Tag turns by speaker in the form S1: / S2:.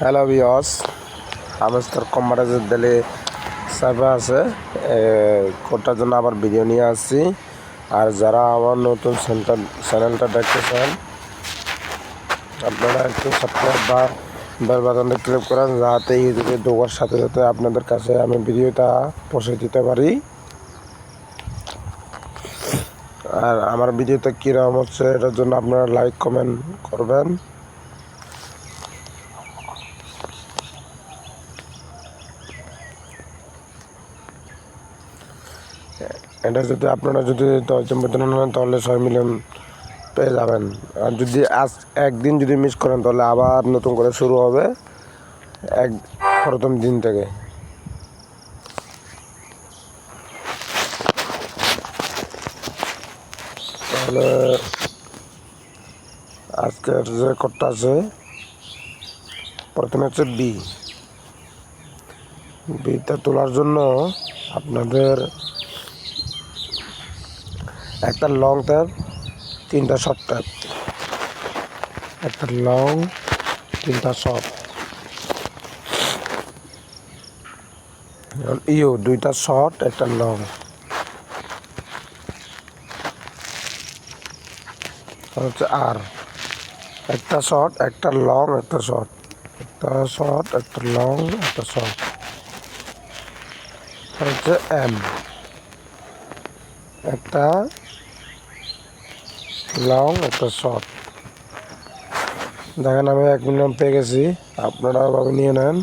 S1: Hello বিয়স আমেস্তর কম্বারাজের দিলে সাইবা আছে। কোটার জন্য আবার ভিডিও নিয়ে আসছি। আর যারা আমার নতুন সেন্টার চ্যানেলটা দেখতেছেন, আপনারা একটু সাবস্ক্রাইব বা বেল বাটনটা ক্লিক করেন, যাতে ইউটিউবে ঢোকার সাথে সাথে আপনাদের কাছে আমি ভিডিওটা পৌঁছে দিতে পারি। আর আমার ভিডিওটা কীরকম হচ্ছে, এটার জন্য আপনারা লাইক কমেন্ট করবেন। এটা যদি আপনারা যদি দশজন বেতন নেন তাহলে ছয় মিলিয়ন পেয়ে যাবেন। আর যদি আজ একদিন যদি মিস করেন, তাহলে আবার নতুন করে শুরু হবে এক প্রথম দিন থেকে। তাহলে আজকের যে কোডটা আছে, প্রথমে হচ্ছে বি বিটা তোলার জন্য আপনাদের একটা লং ট্যাপ তিনটা শর্ট ট্যাপ একটা লং তিনটা শর্ট ইউ, দুইটা শর্ট একটা লং হচ্ছে আর একটা শর্ট একটা লং একটা শর্ট একটা শর্ট একটা লং একটা শর্ট হচ্ছে এম একটা লং একটা শর্ট দেখেন আমি এক মিনিট পেয়ে গেছি। আপনারা ভাবে নিয়ে নেন।